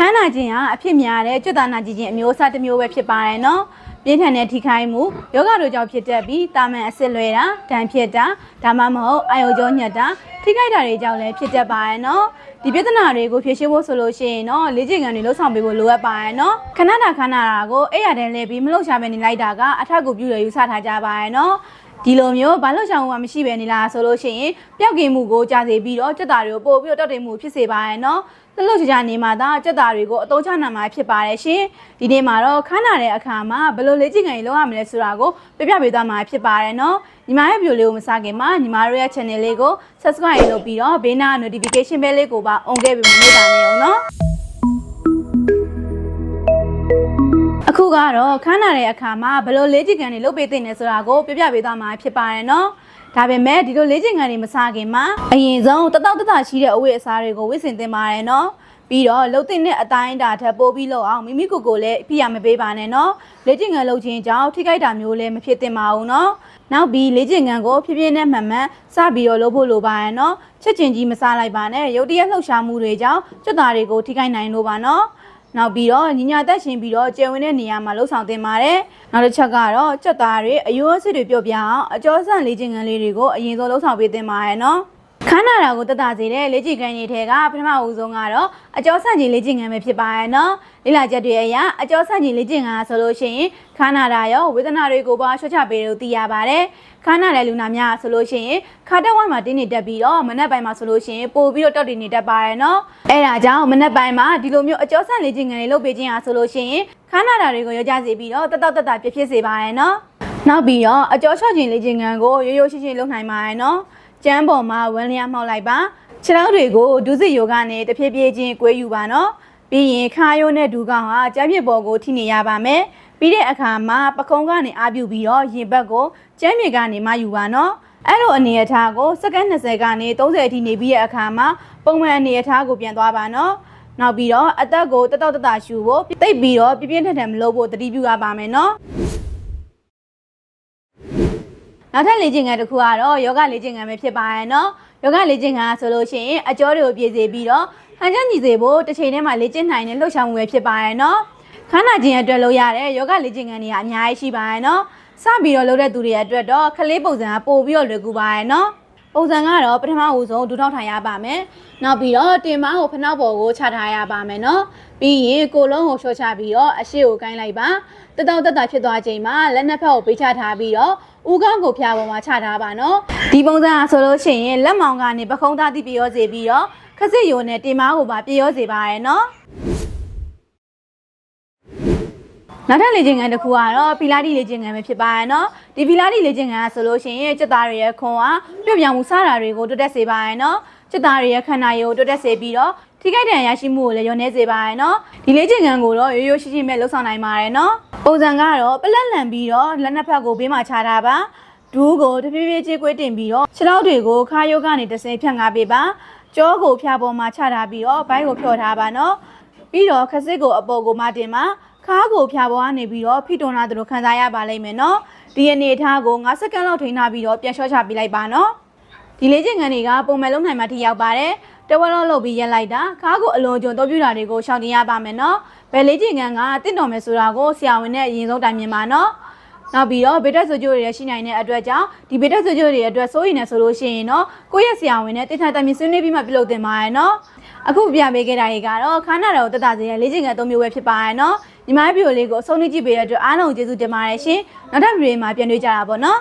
ခန်းနာခြင်းကအဖြစ်များတဲ့ကျွတ်သားနာကြည့်ခြင်းအမျိုးအစားတစ်မျိုးပဲဖြစ်ပါတယ်နော်ပြင်းထန်တဲ့ထိခိုက်မှုယောဂတို့ကြောင့်ဖြစ်တတ်ပြီးတာမန်အဆစ်လွဲတာဒဏ်ဖြစ်တာဒါမှမဟုတ်အာယုံကြောညက်တာထိခိုက်တာတွေကြောင့်လည်းဖြစ်တတ်ပါရဲ့နော်ဒီပြဿနာတွေကိုဖြေရှင်းဖို့ဆိုလို့ရှိရင်တော့လေ့ကျင့်ခန်းတွေလှုပ်ဆောင်ပေးဖို့လိုအပ်ပါရဲ့နော်ခဏတာခဏတာကိုအဲ့ရတဲ့လဲပြီးမလှုပ်ရှားပဲနေလိုက်တာကအထက်ကိုပြုရယူဆထားကြပါရဲ့နော်ဒီလိုမျိုးဘာလို့ရှောင်မှုမရှိပဲနေလားဆိုလို့ရှိရင်ပျောက်ကင်မှုကိုကြာစေပြီးတော့စက်တာတွေကိုပို့ပြီးတော့တောက်တင်မှုဖြစ်စေပါရဲ့နော် လှလှချာချာနေမှာဒါစက်တာတွေကိုအသုံးချနိုင်မှာဖြစ်ပါတယ်ရှင်ဒီနေ့မှာတော့ခန်းနာတဲ့အခါမှာဘယ်လိုလေ့ကျင့်ခန်းတွေလုပ်ရမလဲဆိုတာကိုပြပြပေးသွားမှာဖြစ်ပါတယ်နော်ညီမရဲ့ဗီဒီယိုလေးကိုမစခင်မှာညီမတို့ရဲ့ channel လေးကို subscribe လုပ်ပြီးတော့ဘေးနား notification bell လေးကိုပါ on ခဲ့ပြီးမနေပါနဲ့အောင်နော်အခုကတော့ခန်းနာတဲ့အခါမှာဘယ်လိုလေ့ကျင့်ခန်းတွေလုပ်ပေးသင့်လဲဆိုတာကိုပြပြပေးသွားမှာဖြစ်ပါတယ်နော်။ ဒါပေမဲ့ဒီလိုလေ့ကျင့်ခန်းတွေမစခင်မှာအရင်ဆုံးတတောက်တတရှိတဲ့အဝတ်အစားတွေကိုဝတ်ဆင်သင့်ပါတယ်နော်။ပြီးတော့လှုပ်တဲ့တဲ့အတိုင်းအတာထပ်ပိုးပြီးလို့အောင်မိမိကိုယ်ကိုယ်လည်းဖိရမပေးပါနဲ့နော်။လေ့ကျင့်ခန်းလုပ်ခြင်းကြောင့်ထိခိုက်တာမျိုးလည်းမဖြစ်သင့်ပါဘူးနော်။နောက်ပြီးလေ့ကျင့်ခန်းကိုဖြည်းဖြည်းနဲ့မှန်မှန်စပြီးတော့လုပ်ဖို့လိုပါရဲ့နော်။ချက်ချင်းကြီးမစားလိုက်ပါနဲ့ရုတ်တရက်လှုပ်ရှားမှုတွေကြောင့်ကျွတ်သားတွေကိုထိခိုက်နိုင်လို့ပါနော်။ နောက်ပြီးတော့ညီညာတက်ရှင်ပြီးတော့ကျယ်ဝင်တဲ့နေရာမှာလှုပ်ဆောင်တင်ပါတယ်။နောက်တစ်ချက်ကတော့ကြက်သားတွေအယိုးအစစ်တွေပြုတ်ပြအောင်အကျော်ဆန့်လေ့ကျင့်ခန်းလေးတွေကိုအရင်ဆုံးလှုပ်ဆောင်ပေးတင်ပါရဲ့နော်။ ခန်းနာတာကိုတက်တာစေတဲ့လေ့ကျင့်ခန်းတွေထဲကပထမအဦးဆုံးကတော့အကျော်ဆန့်ကြီးလေ့ကျင့်ခန်းပဲဖြစ်ပါရဲ့နော်။လေ့လာချက်တွေအရအကျော်ဆန့်ကြီးလေ့ကျင့်ခန်းဆိုလို့ရှိရင်ခန်းနာတာရောဝေဒနာတွေကိုပါဆွတ်ချပေးလို့သိရပါတယ်။ခန်းနာတဲ့လူနာများဆိုလို့ရှိရင်ခါတက်ဝိုင်းမှာတင်းနေတက်ပြီးတော့မနက်ပိုင်းမှာဆိုလို့ရှိရင်ပို့ပြီးတော့တောက်တင်နေတက်ပါရဲ့နော်။အဲဒါကြောင့်မနက်ပိုင်းမှာဒီလိုမျိုးအကျော်ဆန့်လေ့ကျင့်ခန်းတွေလုပ်ပေးခြင်းအားဆိုလို့ရှိရင်ခန်းနာတာတွေကိုရောကြစေပြီးတော့တက်တောက်တက်တာပြည့်ဖြစ်စေပါရဲ့နော်။နောက်ပြီးတော့အကျော်ချော့ခြင်းလေ့ကျင့်ခန်းကိုရိုးရိုးရှင်းရှင်းလုပ်နိုင်ပါရဲ့နော်။ ကျမ်းပေါ်မှာဝန်းလျားမှောက်လိုက်ပါ။ခြေထောက်တွေကိုဒုစစ်ယောဂနဲ့တဖြည်းဖြည်းချင်းကွေးယူပါနော်။ပြီးရင်ခါရိုးနဲ့ဒူကောင်ဟာကျမ်းပြပေါ်ကိုထိနေရပါမယ်။ပြီးတဲ့အခါမှာပကုံးကနေအာပြုပြီးတော့ရင်ဘက်ကိုကျမ်းမြေကနေမှယူပါနော်။အဲ့လိုအနေအထားကိုစက္ကန့်20ကနေ30အထိနေပြီးတဲ့အခါမှာပုံမှန်အနေအထားကိုပြန်သွားပါနော်။နောက်ပြီးတော့အသက်ကိုတတောက်တတရှူဖို့တိတ်ပြီးတော့ပြပြင်းထန်ထန်မလုပ်ဖို့တတိပြုရပါမယ်နော်။ နောက်ထပ်လေ့ကျင့်ခန်းတစ်ခုကတော့ယောဂလေ့ကျင့်ခန်းပဲဖြစ်ပါရဲ့နော်။ယောဂလေ့ကျင့်ခန်းဆိုလို့ရှိရင်အကျော်တွေကိုပြည့်စေပြီးတော့ဟန်ချက်ညီစေဖို့တစ်ချိန်တည်းမှာလေ့ကျင့်နိုင်တဲ့လှုပ်ရှားမှုပဲဖြစ်ပါရဲ့နော်။ခန္ဓာကျင်အတွက်လုပ်ရတဲ့ယောဂလေ့ကျင့်ခန်းတွေကအများကြီးရှိပါရဲ့နော်။စပြီးတော့လုပ်တဲ့သူတွေအတွက်တော့ခလေးပုံစံကပို့ပြီးတော့လွယ်ကူပါရဲ့နော်။ ပုံစံကတော့ပထမဦးဆုံးဒူထောက်ထိုင်ရပါမယ်။နောက်ပြီးတော့တင်မကိုဖနှောက်ပေါ်ကိုချထားရပါမယ်နော်။ပြီးရင်ကိုလုံးကိုရှော့ချပြီးတော့အရှိကိုကိုင်းလိုက်ပါ။တတောက်တက်တာဖြစ်သွားချိန်မှာလက်နှစ်ဖက်ကိုပေးချထားပြီးတော့ဦးခေါင်းကိုဖျားပေါ်မှာချထားပါနော်။ဒီပုံစံအဆိုလို့ရှိရင်လက်မောင်ကနေပခုံးသားတိပြရောစေပြီးတော့ခစစ်ယိုနဲ့တင်မကိုပါပြရောစေပါရဲ့နော်။ နောက်ထပ်လေ့ကျင့်ခန်းတစ်ခုကတော့ပီလာတီလေ့ကျင့်ခန်းပဲဖြစ်ပါရဲ့နော်ဒီပီလာတီလေ့ကျင့်ခန်းကဆိုလို့ရှိရင်စက်သားတွေရဲ့ခွန်အားပြုတ်ပြောင်းမှုစတာတွေကိုတိုးတက်စေပါရဲ့နော်စက်သားတွေရဲ့ခန္ဓာရည်ကိုတိုးတက်စေပြီးတော့ထိခိုက်ဒဏ်ရရှိမှုကိုလည်းလျော့နေစေပါရဲ့နော်ဒီလေ့ကျင့်ခန်းကိုတော့ရိုးရိုးရှင်းရှင်းပဲလှုပ်ဆောင်နိုင်ပါတယ်နော်ပုံစံကတော့ပလက်လန်ပြီးတော့လက်နှစ်ဖက်ကိုဘေးမှာချထားပါဒူးကိုတဖြည်းဖြည်းချင်းကွေးတင်ပြီးတော့ခြေထောက်တွေကိုခါယုတ်ကနေတစ်ဆင်းဖြတ်ငါပေးပါကြောကိုဖျားပေါ်မှာချထားပြီးတော့ဘိုင်းကိုဖြော်ထားပါနော်ပြီးတော့ခစစ်ကိုအပေါ်ကိုမတင်ပါ ခါးကိုဖြာပေါ်ကနေပြီးတော့ဖိတွန်လာသလိုခံစားရပါလိမ့်မယ်နော်ဒီအနေအထားကို9စက္ကန့်လောက်ထိန်းထားပြီးတော့ပြန်လျှော့ချပေးလိုက်ပါနော်ဒီလေ့ကျင့်ခန်းတွေကပုံမှန်လုံးနိုင်မှထိရောက်ပါတယ်တဝက်လောက်လုပ်ပြီးရက်လိုက်တာခါးကိုအလွန်ကျွံတော့ပြတာတွေကိုရှောင်တင်ရပါမယ်နော်ဘယ်လေ့ကျင့်ခန်းကတင့်တော်မယ်ဆိုတာကိုဆရာဝန်နဲ့အရင်ဆုံးတိုင်မြင်ပါနော်နောက်ပြီးတော့ဗေဒဆိုကြိုတွေရှိနိုင်တဲ့အတွက်ကြောင့်ဒီဗေဒဆိုကြိုတွေအတွက်စိုးရိမ်နေဆိုလို့ရှိရင်တော့ကိုယ့်ရဲ့ဆရာဝန်နဲ့တင်ထားတိုင်မြင်ဆွေးနွေးပြီးမှပြုလုပ်တင်ပါရနော် အခုပြပေးခဲ့တာတွေကတော့ခါနာတော်တက်တာစီရဲ့လေ့ကျင့်ခန်း၃မျိုးပဲဖြစ်ပါရနော်ညီမရဲ့ဗီဒီယိုလေးကိုအဆုံးထိကြည့်ပေးတဲ့အတွက်အားလုံးကျေးဇူးတင်ပါတယ်ရှင်နောက်ထပ်ဗီဒီယိုမှာပြန်တွေ့ကြတာပေါ့နော်